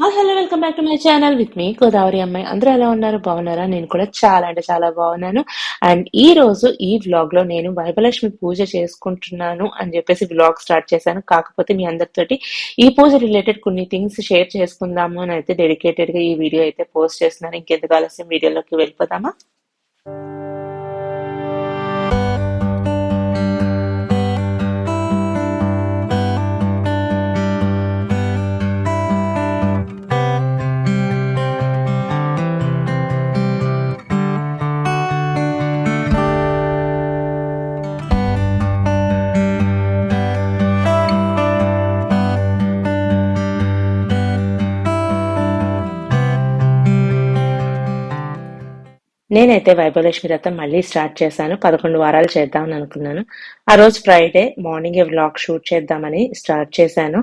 Hi hello welcome back to my channel with me Godavari అమ్మాయి. అందరూ ఎలా ఉన్నారు? బాగున్నారా? నేను కూడా చాలా అంటే చాలా బాగున్నాను. అండ్ ఈ రోజు ఈ వ్లాగ్లో నేను వైభలక్ష్మి పూజ చేసుకుంటున్నాను అని చెప్పేసి వ్లాగ్ స్టార్ట్ చేశాను. కాకపోతే మీ అందరితోటి ఈ పూజ రిలేటెడ్ కొన్ని థింగ్స్ షేర్ చేసుకుందాము అని అయితే డెడికేటెడ్గా ఈ వీడియో అయితే పోస్ట్ చేస్తున్నాను. ఇంకెందుకు ఆలస్యం? వీడియోలోకి వెళ్ళిపోదామా? నేనైతే వైభవలక్ష్మి రథం మళ్ళీ స్టార్ట్ చేశాను. పదకొండు వారాలు చేద్దామని అనుకున్నాను. ఆ రోజు ఫ్రైడే మార్నింగ్ వ్లాగ్ షూట్ చేద్దామని స్టార్ట్ చేశాను.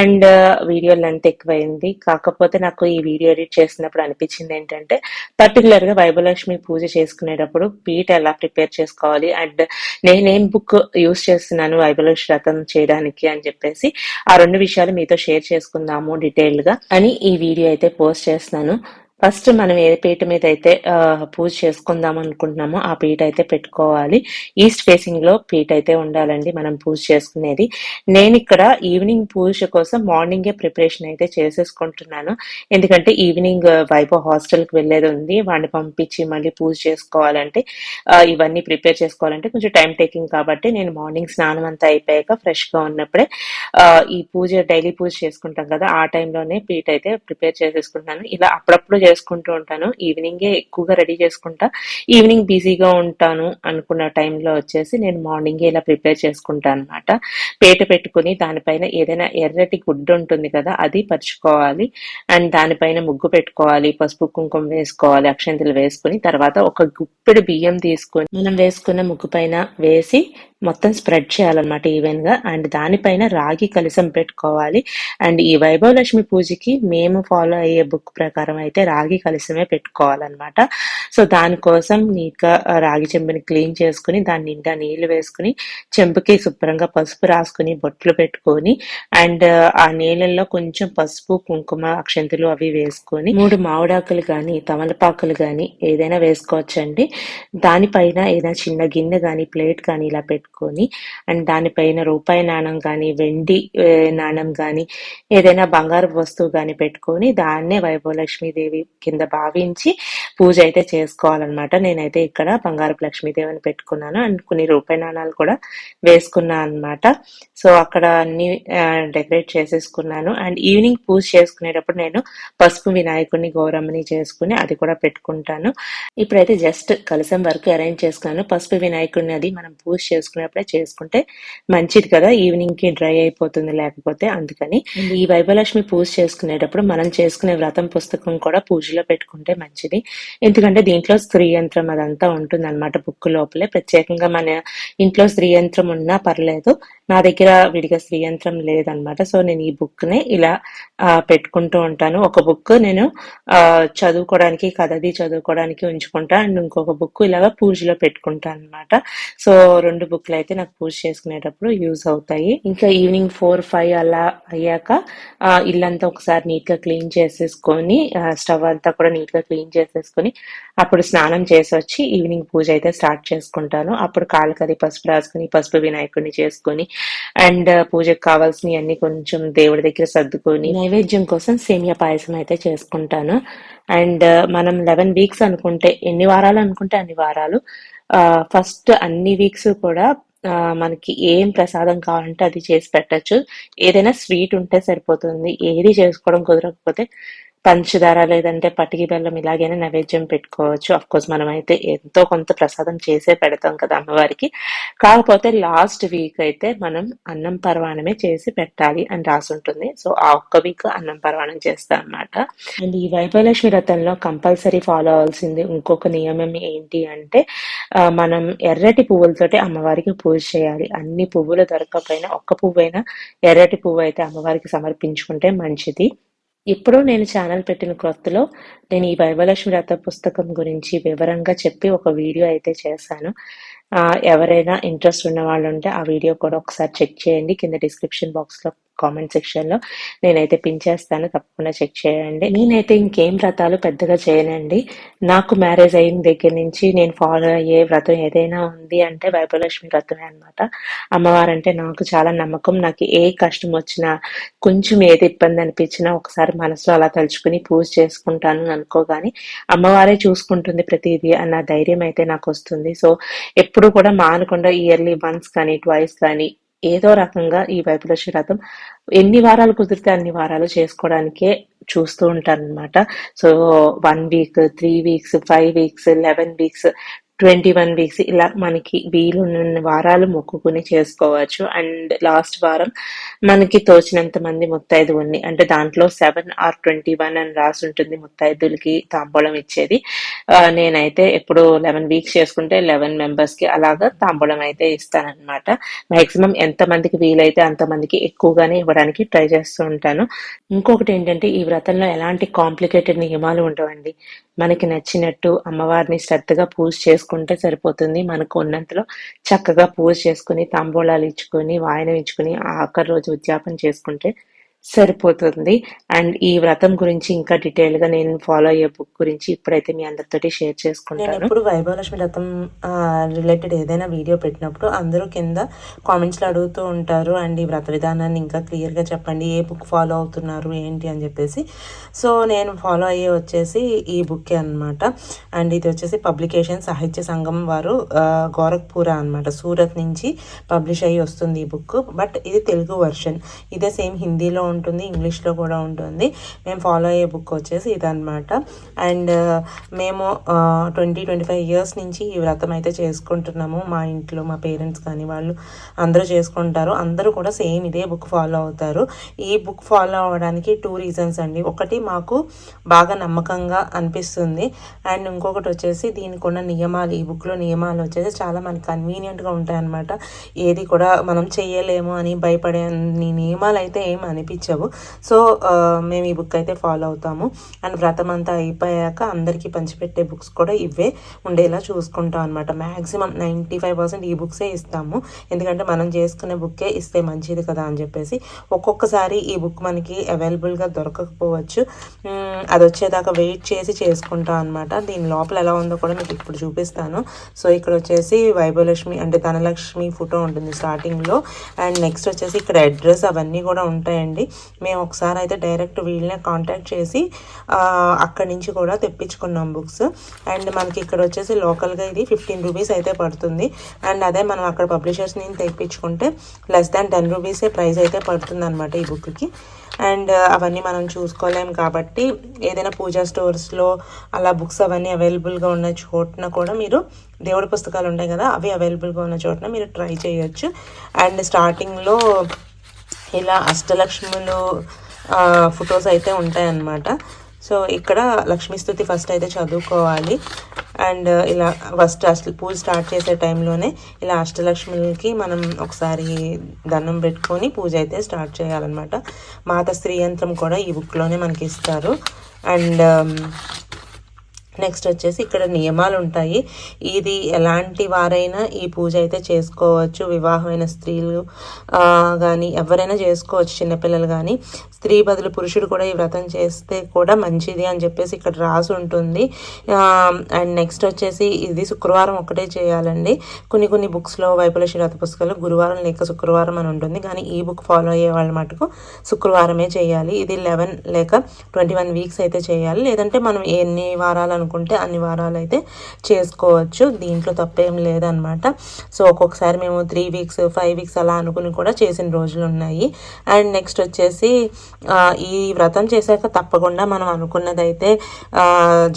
అండ్ వీడియో లెంత్ ఎక్కువైంది. కాకపోతే నాకు ఈ వీడియో ఎడిట్ చేసినప్పుడు అనిపించింది ఏంటంటే పర్టికులర్గా వైభవలక్ష్మి పూజ చేసుకునేటప్పుడు పీట ఎలా ప్రిపేర్ చేసుకోవాలి? అండ్ నేనేం బుక్ యూస్ చేస్తున్నాను వైభవలక్ష్మి రథం చేయడానికి అని చెప్పేసి ఆ రెండు విషయాలు మీతో షేర్ చేసుకుందాము డీటెయిల్గా అని ఈ వీడియో అయితే పోస్ట్ చేస్తున్నాను. ఫస్ట్ మనం ఏ పీట మీద అయితే పూజ చేసుకుందాం అనుకుంటున్నామో ఆ పీట అయితే పెట్టుకోవాలి. ఈస్ట్ ఫేసింగ్లో పీట అయితే ఉండాలండి మనం పూజ చేసుకునేది. నేను ఇక్కడ ఈవినింగ్ పూజ కోసం మార్నింగే ప్రిపరేషన్ అయితే చేసేసుకుంటున్నాను. ఎందుకంటే ఈవినింగ్ వైభవ్ హాస్టల్కి వెళ్ళేది ఉంది. వాడిని పంపించి మళ్ళీ పూజ చేసుకోవాలంటే ఇవన్నీ ప్రిపేర్ చేసుకోవాలంటే కొంచెం టైం టేకింగ్ కాబట్టి నేను మార్నింగ్ స్నానం అంతా అయిపోయాక ఫ్రెష్గా ఉన్నప్పుడే ఈ పూజ డైలీ పూజ చేసుకుంటాం కదా ఆ టైంలోనే పీట అయితే ప్రిపేర్ చేసేసుకుంటాను ఇలా అప్పుడప్పుడు చేసుకుంటూ ఉంటాను. ఈవినింగే ఎక్కువగా రెడీ చేసుకుంటా. ఈవినింగ్ బిజీగా ఉంటాను అనుకున్న టైంలో వచ్చేసి నేను మార్నింగే ఇలా ప్రిపేర్ చేసుకుంటాను అనమాట పేట పెట్టుకుని దానిపైన ఏదైనా ఎర్రటి గుడ్డ ఉంటుంది కదా అది పరుచుకోవాలి. అండ్ దానిపైన ముగ్గు పెట్టుకోవాలి పసుపు కుంకుమ వేసుకోవాలి అక్షంతలు వేసుకుని తర్వాత ఒక గుప్పెడు బియ్యం తీసుకొని మనం వేసుకున్న ముగ్గు పైన వేసి మొత్తం స్ప్రెడ్ చేయాలన్నమాట ఈవెన్గా అండ్ దానిపైన రాగి కలిసం పెట్టుకోవాలి. అండ్ ఈ వైభవ లక్ష్మి పూజకి మేము ఫాలో అయ్యే బుక్ ప్రకారం అయితే రాగి కలిసమే పెట్టుకోవాలన్నమాట. సో దానికోసం నీట్గా రాగి చెంబుని క్లీన్ చేసుకుని దాని నిండా నీళ్ళు వేసుకుని చెంబుకి శుభ్రంగా పసుపు రాసుకుని బొట్లు పెట్టుకొని అండ్ ఆ నీళ్ళల్లో కొంచెం పసుపు కుంకుమ అక్షంతులు అవి వేసుకొని మూడు మామిడాకులు కానీ తమలపాకులు కానీ ఏదైనా వేసుకోవచ్చండి. దానిపైన ఏదైనా చిన్న గిన్నె కానీ ప్లేట్ కానీ ఇలా పెట్టుకుని అండ్ దానిపైన రూపాయి నాణం కానీ వెండి నాణం కానీ ఏదైనా బంగారు వస్తువు కానీ పెట్టుకొని దాన్నే వైభవలక్ష్మీదేవి కింద భావించి పూజ అయితే చేసుకోవాలన్నమాట. నేనైతే ఇక్కడ బంగారపు లక్ష్మీదేవిని పెట్టుకున్నాను. అండ్ కొన్ని రూపాయి నాణాలు కూడా వేసుకున్నాను అన్నమాట. సో అక్కడ అన్ని డెకరేట్ చేసేసుకున్నాను. అండ్ ఈవినింగ్ పూజ చేసుకునేటప్పుడు నేను పసుపు వినాయకుడిని గౌరమ్మని చేసుకుని అది కూడా పెట్టుకుంటాను. ఇప్పుడైతే జస్ట్ కలసం వరకు అరేంజ్ చేసుకున్నాను. పసుపు వినాయకుడిని అది మనం పూజ చేసుకునే చేసుకునేప్పుడే చేసుకుంటే మంచిది కదా ఈవినింగ్కి డ్రై అయిపోతుంది లేకపోతే అందుకని. ఈ వైభలక్ష్మి పూజ చేసుకునేటప్పుడు మనం చేసుకునే వ్రతం పుస్తకం కూడా పూజలో పెట్టుకుంటే మంచిది. ఎందుకంటే దీంట్లో స్త్రీ యంత్రం అదంతా ఉంటుంది అనమాట బుక్ లోపలే. ప్రత్యేకంగా మన ఇంట్లో స్త్రీ యంత్రం ఉన్నా పర్లేదు నా దగ్గర విడిగా శ్రీయంత్రం లేదనమాట. సో నేను ఈ బుక్ని ఇలా పెట్టుకుంటూ ఉంటాను. ఒక బుక్ నేను చదువుకోవడానికి కథది చదువుకోవడానికి ఉంచుకుంటా. అండ్ ఇంకొక బుక్ ఇలాగ పూజలో పెట్టుకుంటాను అనమాట. సో రెండు బుక్లు అయితే నాకు పూజ చేసుకునేటప్పుడు యూజ్ అవుతాయి. ఇంకా ఈవినింగ్ ఫోర్ ఫైవ్ అలా అయ్యాక ఇల్లంతా ఒకసారి నీట్గా క్లీన్ చేసేసుకొని స్టవ్ అంతా కూడా నీట్గా క్లీన్ చేసేసుకొని అప్పుడు స్నానం చేసి వచ్చి ఈవినింగ్ పూజ అయితే స్టార్ట్ చేసుకుంటాను. అప్పుడు కాళ్ళకది పసుపు రాసుకుని పసుపు వినాయకుడిని చేసుకొని అండ్ పూజకు కావాల్సినవి అన్ని కొంచెం దేవుడి దగ్గర సర్దుకొని నైవేద్యం కోసం సేమియా పాయసం అయితే చేసుకుంటాను. అండ్ uh, మనం లెవెన్ వీక్స్ అనుకుంటే ఎన్ని వారాలు అనుకుంటే అన్ని వారాలు. ఫస్ట్ అన్ని వీక్స్ కూడా మనకి ఏం ప్రసాదం కావాలంటే అది చేసి పెట్టచ్చు. ఏదైనా స్వీట్ ఉంటే సరిపోతుంది. ఏది చేసుకోవడం కుదరకపోతే పంచదార లేదంటే పటికి బెల్లం ఇలాగైనా నైవేద్యం పెట్టుకోవచ్చు. అఫ్ కోర్స్ మనం అయితే ఎంతో కొంత ప్రసాదం చేసే పెడతాం కదా అమ్మవారికి. కాకపోతే లాస్ట్ వీక్ అయితే మనం అన్నం పర్వాణమే చేసి పెట్టాలి అని రాసి ఉంటుంది సో ఆ ఒక్క వీక్ అన్నం పర్వాణం చేస్తాం అన్నమాట. అండ్ ఈ వైభవలక్ష్మి వ్రతంలో కంపల్సరీ ఫాలో అవ్వాల్సింది ఇంకొక నియమం ఏంటి అంటే మనం ఎర్రటి పువ్వులతోటి అమ్మవారికి పూజ చేయాలి. అన్ని పువ్వులు దొరకకపోయినా ఒక్క పువ్వు అయినా ఎర్రటి పువ్వు అయితే అమ్మవారికి సమర్పించుకుంటే మంచిది. ఇప్పుడు నేను ఛానల్ పెట్టిన క్రొత్తలో నేను ఈ వైభలక్ష్మి వ్రత పుస్తకం గురించి వివరంగా చెప్పి ఒక వీడియో అయితే చేశాను. ఆ, ఎవరైనా ఇంట్రెస్ట్ ఉన్న వాళ్ళు ఉంటే ఆ వీడియో కూడా ఒకసారి చెక్ చేయండి. కింద డిస్క్రిప్షన్ బాక్స్లో కామెంట్ సెక్షన్లో నేనైతే పిన్ చేస్తాను. తప్పకుండా చెక్ చేయండి. నేనైతే ఇంకేం వ్రతాలు పెద్దగా చేయనండి. నాకు మ్యారేజ్ అయిన దగ్గర నుంచి నేను ఫాలో అయ్యే వ్రతం ఏదైనా ఉంది అంటే వైభవలక్ష్మి వ్రతమే అనమాట అమ్మవారంటే నాకు చాలా నమ్మకం. నాకు ఏ కష్టం వచ్చినా కొంచెం ఏది ఇబ్బంది అనిపించినా ఒకసారి మనసులో అలా తలుచుకుని పూజ చేసుకుంటాను అనుకోగాని అమ్మవారే చూసుకుంటుంది ప్రతిదీ అన్న ధైర్యం అయితే నాకు వస్తుంది. సో ఎప్పుడు కూడా మానకుండా ఇయర్లీ వన్స్ కానీ ట్వైస్ కానీ ఏదో రకంగా ఈ వైపులక్ష్మి వ్రతం ఎన్ని వారాలు కుదిరితే అన్ని వారాలు చేసుకోవడానికే చూస్తూ ఉంటాను అనమాట so one week three weeks five weeks eleven weeks twenty one weeks ఇలా మనకి వీలున్న వారాలు మొక్కుకుని చేసుకోవచ్చు. అండ్ లాస్ట్ వారం మనకి తోచినంత మంది ముత్తైదువుల్ని అంటే దాంట్లో సెవెన్ ఆర్ ట్వంటీ వన్ అని రాసి ఉంటుంది ముత్తైదులకి తాంబూలం ఇచ్చేది. నేనైతే ఎప్పుడు లెవెన్ వీక్స్ చేసుకుంటే లెవెన్ మెంబర్స్కి అలాగా తాంబూలం అయితే ఇస్తానన్నమాట. మాక్సిమం ఎంత మందికి వీలైతే అంత మందికి ఎక్కువగానే ఇవ్వడానికి ట్రై చేస్తూ ఉంటాను. ఇంకొకటి ఏంటంటే ఈ వ్రతంలో ఎలాంటి కాంప్లికేటెడ్ నియమాలు ఉండవండి. మనకి నచ్చినట్టు అమ్మవారిని శ్రద్ధగా పూజ చేసుకుంటే సరిపోతుంది. మనకు ఉన్నంతలో చక్కగా పూజ చేసుకుని తాంబూలాలు ఇచ్చుకొని వాయనం ఇచ్చుకుని ఆఖరి రోజు ఉద్యాపన చేసుకుంటే సరిపోతుంది. అండ్ ఈ వ్రతం గురించి ఇంకా డీటెయిల్గా నేను ఫాలో అయ్యే బుక్ గురించి ఇప్పుడైతే మీ అందరితోటి షేర్ చేసుకుంటాను. ఇప్పుడు వైభవలక్ష్మి వ్రతం రిలేటెడ్ ఏదైనా వీడియో పెట్టినప్పుడు అందరూ కింద కామెంట్స్లో అడుగుతూ ఉంటారు. అండ్ ఈ వ్రత విధానాన్ని ఇంకా క్లియర్గా చెప్పండి. ఏ బుక్ ఫాలో అవుతున్నారు? ఏంటి? అని చెప్పేసి. సో నేను ఫాలో అయ్యే వచ్చేసి ఈ బుక్ అనమాట అండ్ ఇది వచ్చేసి పబ్లికేషన్ సాహిత్య సంఘం వారు గోరఖ్పూర అనమాట సూరత్ నుంచి పబ్లిష్ అయ్యి వస్తుంది ఈ బుక్. బట్ ఇది తెలుగు వర్షన్. ఇదే సేమ్ హిందీలో ఉంటుంది ఇంగ్లీష్లో కూడా ఉంటుంది. మేము ఫాలో అయ్యే బుక్ వచ్చేసి ఇదనమాట అండ్ uh, మేము ట్వంటీ ట్వంటీ ఫైవ్ ఇయర్స్ నుంచి ఈ వ్రతం అయితే చేసుకుంటున్నాము. మా ఇంట్లో మా పేరెంట్స్ కానీ వాళ్ళు అందరూ చేసుకుంటారు. అందరూ కూడా సేమ్ ఇదే బుక్ ఫాలో అవుతారు. ఈ బుక్ ఫాలో అవ్వడానికి టూ రీజన్స్ అండి. ఒకటి మాకు బాగా నమ్మకంగా అనిపిస్తుంది. అండ్ ఇంకొకటి వచ్చేసి దీనికి ఉన్న నియమాలు ఈ బుక్లో నియమాలు వచ్చేసి చాలా మనకి కన్వీనియంట్గా ఉంటాయన్నమాట. ఏది కూడా మనం చేయలేము అని భయపడే నియమాలు అయితే ఏం ఇచ్చాము సో మేము ఈ బుక్ అయితే ఫాలో అవుతాము. అండ్ వ్రతం అంతా అయిపోయాక అందరికీ పంచిపెట్టే బుక్స్ కూడా ఇవే ఉండేలా చూసుకుంటాం అనమాట మ్యాక్సిమం నైంటీ ఫైవ్ పర్సెంట్ ఈ బుక్సే ఇస్తాము. ఎందుకంటే మనం చేసుకునే బుక్కే ఇస్తే మంచిది కదా అని చెప్పేసి ఒక్కొక్కసారి ఈ బుక్ మనకి అవైలబుల్గా దొరకకపోవచ్చు. అది వచ్చేదాకా వెయిట్ చేసి చేసుకుంటాం అనమాట దీని లోపల ఎలా ఉందో కూడా మీకు ఇప్పుడు చూపిస్తాను. సో ఇక్కడ వచ్చేసి వైభవలక్ష్మి అంటే ధనలక్ష్మి ఫోటో ఉంటుంది స్టార్టింగ్లో అండ్ నెక్స్ట్ వచ్చేసి ఇక్కడ అడ్రస్ అవన్నీ కూడా ఉంటాయండి. మేము ఒకసారి అయితే డైరెక్ట్ వీళ్ళనే కాంటాక్ట్ చేసి అక్కడి నుంచి కూడా తెప్పించుకున్నాం బుక్స్. అండ్ మనకి ఇక్కడ వచ్చేసి లోకల్గా ఇది ఫిఫ్టీన్ రూపీస్ అయితే పడుతుంది. అండ్ అదే మనం అక్కడ పబ్లిషర్స్ నుంచి తెప్పించుకుంటే లెస్ దాన్ టెన్ రూపీసే ప్రైస్ అయితే పడుతుంది అనమాట ఈ బుక్కి. అండ్ అవన్నీ మనం చూసుకోలేం కాబట్టి ఏదైనా పూజా స్టోర్స్లో అలా బుక్స్ అవన్నీ అవైలబుల్గా ఉన్న చోటున కూడా మీరు దేవుడి పుస్తకాలు ఉంటాయి కదా అవి అవైలబుల్గా ఉన్న చోటున మీరు ట్రై చేయొచ్చు. అండ్ స్టార్టింగ్లో ఇలా అష్టలక్ష్ములు ఫొటోస్ అయితే ఉంటాయన్నమాట. సో ఇక్కడ లక్ష్మీస్తుతి ఫస్ట్ అయితే చదువుకోవాలి. అండ్ uh, ఇలా ఫస్ట్ అసలు పూజ స్టార్ట్ చేసే టైంలోనే ఇలా అష్టలక్ష్ములకి మనం ఒకసారి దండం పెట్టుకొని పూజ అయితే స్టార్ట్ చేయాలన్నమాట. మాత స్త్రీ యంత్రం కూడా ఈ బుక్లోనే మనకి ఇస్తారు. అండ్ నెక్స్ట్ వచ్చేసి ఇక్కడ నియమాలు ఉంటాయి ఇది ఎలాంటి వారైనా ఈ పూజ అయితే చేసుకోవచ్చు. వివాహమైన స్త్రీలు కానీ ఎవరైనా చేసుకోవచ్చు చిన్నపిల్లలు కానీ స్త్రీ బదులు పురుషుడు కూడా ఈ వ్రతం చేస్తే కూడా మంచిది అని చెప్పేసి ఇక్కడ రాసి ఉంటుంది. అండ్ నెక్స్ట్ వచ్చేసి ఇది శుక్రవారం ఒకటే చేయాలండి. కొన్ని కొన్ని బుక్స్లో వైపుల వ్రత పుస్తకాలు గురువారం లేక శుక్రవారం అని ఉంటుంది. కానీ ఈ బుక్ ఫాలో అయ్యే వాళ్ళ మటుకు శుక్రవారమే చేయాలి. ఇది లెవెన్ లేక ట్వంటీ వన్ వీక్స్ అయితే చేయాలి. లేదంటే మనం ఎన్ని వారాలను అనుకుంటే అన్ని వారాలు అయితే చేసుకోవచ్చు. దీంట్లో తప్పేం లేదనమాట సో ఒక్కొక్కసారి మేము త్రీ వీక్స్ ఫైవ్ వీక్స్ అలా అనుకుని కూడా చేసిన రోజులు ఉన్నాయి. అండ్ నెక్స్ట్ వచ్చేసి ఈ వ్రతం చేశాక తప్పకుండా మనం అనుకున్నదైతే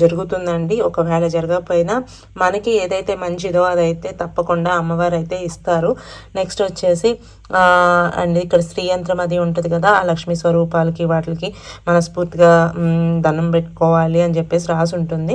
జరుగుతుందండి. ఒకవేళ జరగకపోయినా మనకి ఏదైతే మంచిదో అదైతే తప్పకుండా అమ్మవారు అయితే ఇస్తారు. నెక్స్ట్ వచ్చేసి అండ్ ఇక్కడ స్త్రీ యంత్రం అది ఉంటుంది కదా ఆ లక్ష్మీ స్వరూపాలకి వాటికి మనస్ఫూర్తిగా దండం పెట్టుకోవాలి అని చెప్పేసి రాసి ఉంటుంది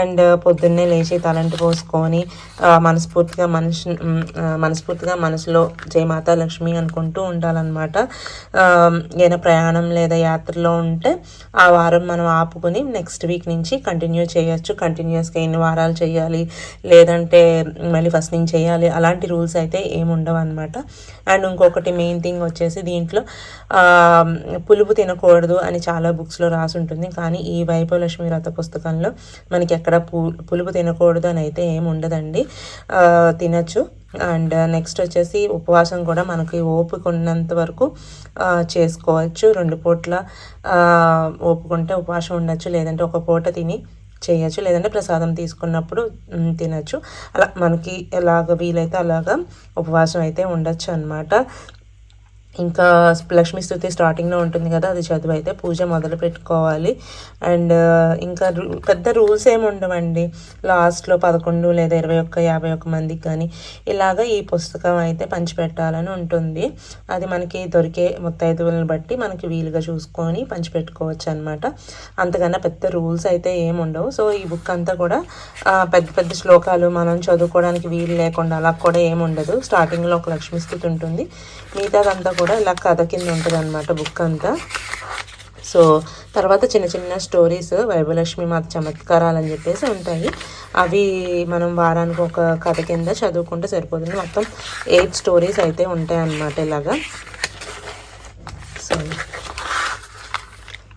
అండ్ పొద్దున్నే లేచి తలంటు పోసుకొని మనస్ఫూర్తిగా మనిషి మనస్ఫూర్తిగా మనసులో జై లక్ష్మి అనుకుంటూ ఉండాలన్నమాట. ఏదైనా ప్రయాణం లేదా యాత్రలో ఉంటే ఆ వారం మనం ఆపుకుని నెక్స్ట్ వీక్ నుంచి కంటిన్యూ చేయొచ్చు. కంటిన్యూస్గా ఎన్ని వారాలు చేయాలి లేదంటే మళ్ళీ ఫస్ట్ నుంచి చేయాలి అలాంటి రూల్స్ అయితే ఏమి ఉండవు అనమాట అండ్ ఇంకొకటి మెయిన్ థింగ్ వచ్చేసి దీంట్లో పులుపు తినకూడదు అని చాలా బుక్స్లో రాసి ఉంటుంది కానీ ఈ వైభవలక్ష్మి వ్రత పుస్తకంలో మనకి ఎక్కడ పు పులుపు తినకూడదు అని అయితే ఏమి ఉండదండి. తినచ్చు. అండ్ నెక్స్ట్ వచ్చేసి ఉపవాసం కూడా మనకి ఓపిక ఉన్నంత వరకు చేసుకోవచ్చు. రెండు పూట్ల ఓపుకుంటే ఉపవాసం ఉండొచ్చు. లేదంటే ఒక పూట తిని చేయొచ్చు. లేదంటే ప్రసాదం తీసుకున్నప్పుడు తినచ్చు. అలా మనకి ఎలాగ వీలైతే అలాగా ఉపవాసం అయితే ఉండొచ్చు అనమాట ఇంకా లక్ష్మీ స్థుతి స్టార్టింగ్లో ఉంటుంది కదా అది చదువు అయితే పూజ మొదలు పెట్టుకోవాలి. అండ్ ఇంకా పెద్ద రూల్స్ ఏమి ఉండవండి. లాస్ట్లో పదకొండు లేదా ఇరవై ఒక్క యాభై ఒక్క మందికి కానీ ఇలాగ ఈ పుస్తకం అయితే పంచిపెట్టాలని ఉంటుంది. అది మనకి దొరికే ముత్తైదువులను బట్టి మనకి వీలుగా చూసుకొని పంచిపెట్టుకోవచ్చు అనమాట అంతకన్నా పెద్ద రూల్స్ అయితే ఏమి ఉండవు. సో ఈ బుక్ అంతా కూడా పెద్ద పెద్ద శ్లోకాలు మనం చదువుకోవడానికి వీలు లేకుండా అలా కూడా ఏమి ఉండదు. స్టార్టింగ్లో ఒక లక్ష్మీ స్థుతి ఉంటుంది. మిగతాదంతా కూడా ఇలా కథ కింద ఉంటుంది అనమాట బుక్ అంతా. సో తర్వాత చిన్న చిన్న స్టోరీస్ వైభలక్ష్మి మాత చమత్కారాలు అని చెప్పేసి ఉంటాయి. అవి మనం వారానికి ఒక కథ కింద చదువుకుంటే సరిపోతుంది. మొత్తం ఎయిట్ స్టోరీస్ అయితే ఉంటాయి అన్నమాట ఇలాగా. సో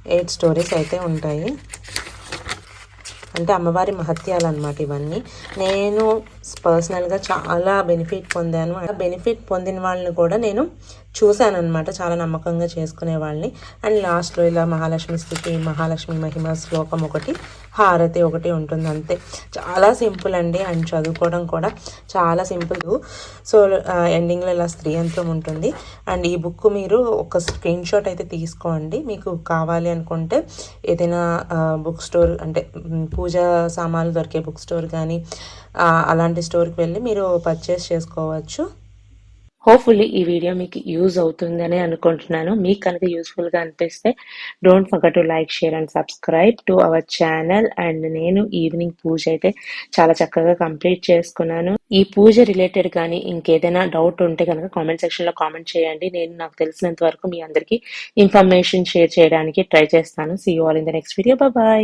ఎయిట్ స్టోరీస్ అయితే ఉంటాయి. అంటే అమ్మవారి మహత్యాలు అనమాట ఇవన్నీ. నేను పర్సనల్గా చాలా బెనిఫిట్ పొందాను. ఆ బెనిఫిట్ పొందిన వాళ్ళని కూడా నేను చూశానమాట చాలా నమ్మకంగా చేసుకునే వాళ్ళని. అండ్ లాస్ట్లో ఇలా మహాలక్ష్మి స్థితి మహాలక్ష్మి మహిమ శ్లోకం ఒకటి హారతి ఒకటి ఉంటుంది అంతే. చాలా సింపుల్ అండి. అండ్ చదువుకోవడం కూడా చాలా సింపుల్. సో ఎండింగ్లో ఇలా స్త్రీ యంత్రం ఉంటుంది. అండ్ ఈ బుక్ మీరు ఒక స్క్రీన్ షాట్ అయితే తీసుకోండి. మీకు కావాలి అనుకుంటే ఏదైనా బుక్ స్టోర్ అంటే పూజా సామాన్లు దొరికే బుక్ స్టోర్ కానీ అలాంటి స్టోర్కి వెళ్ళి మీరు పర్చేస్ చేసుకోవచ్చు. హోప్ఫుల్లీ ఈ వీడియో మీకు యూజ్ అవుతుందని అనుకుంటున్నాను. మీకు కనుక యూస్ఫుల్గా అనిపిస్తే don't forget to like share and subscribe to our channel and నేను ఈవినింగ్ పూజ అయితే చాలా చక్కగా కంప్లీట్ చేసుకున్నాను. ఈ పూజ రిలేటెడ్ కానీ ఇంకేదైనా డౌట్ ఉంటే కనుక కామెంట్ సెక్షన్లో కామెంట్ చేయండి. నేను నాకు తెలిసినంత వరకు మీ అందరికీ ఇన్ఫర్మేషన్ షేర్ చేయడానికి ట్రై చేస్తాను. See you all in the next video bye